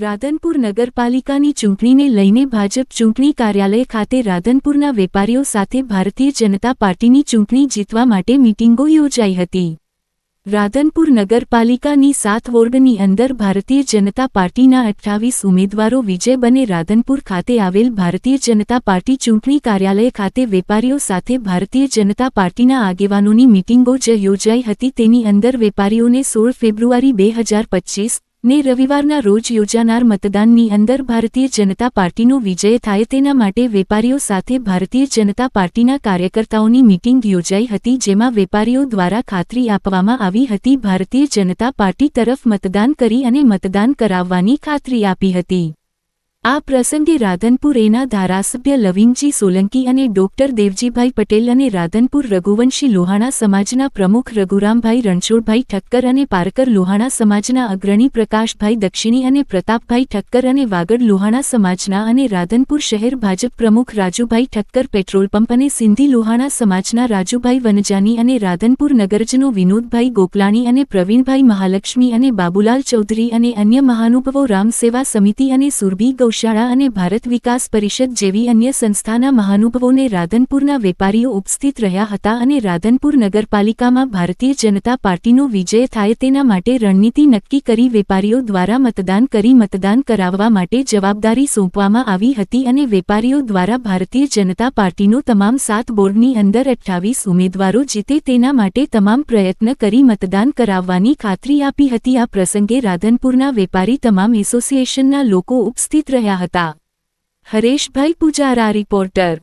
રાધનપુર નગરપાલિકાની ચૂંટણીને લઈને ભાજપ ચૂંટણી કાર્યાલય ખાતે રાધનપુરના વેપારીઓ સાથે ભારતીય જનતા પાર્ટીની ચૂંટણી જીતવા માટે મીટિંગો યોજાઈ હતી. રાધનપુર નગરપાલિકાની સાત વોર્ડની અંદર ભારતીય જનતા પાર્ટીના અઠ્ઠાવીસ ઉમેદવારો વિજય બને રાધનપુર ખાતે આવેલ ભારતીય જનતા પાર્ટી ચૂંટણી કાર્યાલય ખાતે વેપારીઓ સાથે ભારતીય જનતા પાર્ટીના આગેવાનોની મીટિંગો જ યોજાઈ હતી. તેની અંદર વેપારીઓને સોળ ફેબ્રુઆરી બે હજાર પચ્ચીસ ને રવિવારના રોજ યોજાનાર મતદાનની અંદર ભારતીય જનતા પાર્ટીનો વિજય થાય તેના માટે વેપારીઓ સાથે ભારતીય જનતા પાર્ટીના કાર્યકર્તાઓની મીટિંગ યોજાઈ હતી જેમાં વેપારીઓ દ્વારા ખાતરી આપવામાં આવી હતી. ભારતીય જનતા પાર્ટી તરફ મતદાન કરી અને મતદાન કરાવવાની ખાતરી આપી હતી. આ પ્રસંગે રાધનપુર એના ધારાસભ્ય લવિંગજી સોલંકી અને ડોક્ટર દેવજીભાઈ પટેલ અને રાધનપુર રઘુવંશી લોહાણા સમાજના પ્રમુખ રઘુરામભાઈ રણછોડભાઈ ઠક્કર અને પારકર લોહાણા સમાજના અગ્રણી પ્રકાશભાઈ દક્ષિણી અને પ્રતાપભાઈ ઠક્કર અને વાગડ લોહાણા સમાજના અને રાધનપુર શહેર ભાજપ પ્રમુખ રાજુભાઈ ઠક્કર પેટ્રોલ પંપ અને સિંધી લોહાણા સમાજના રાજુભાઈ વનજાની અને રાધનપુર નગરજનો વિનોદભાઈ ગોકલાણી અને પ્રવીણભાઈ મહાલક્ષ્મી અને બાબુલાલ ચૌધરી અને અન્ય મહાનુભવો રામ સેવા સમિતિ અને સુરભી ગૌશાળા અને ભારત વિકાસ પરિષદ જેવી અન્ય સંસ્થાના મહાનુભાવોને રાધનપુરના વેપારીઓ ઉપસ્થિત રહ્યા હતા અને રાધનપુર નગરપાલિકામાં ભારતીય જનતા પાર્ટીનો વિજય થાય તેના માટે રણનીતિ નક્કી કરી વેપારીઓ દ્વારા મતદાન કરી મતદાન કરાવવા માટે જવાબદારી સોંપવામાં આવી હતી અને વેપારીઓ દ્વારા ભારતીય જનતા પાર્ટીનો તમામ સાત બોર્ડની અંદર અઠ્ઠાવીસ ઉમેદવારો જીતે તેના માટે તમામ પ્રયત્ન કરી મતદાન કરાવવાની ખાતરી આપી હતી. આ પ્રસંગે રાધનપુરના વેપારી, તમામ એસોસિએશનના લોકો ઉપસ્થિત રહ્યા હતા. હરેશભાઈ પૂજારા રિપોર્ટર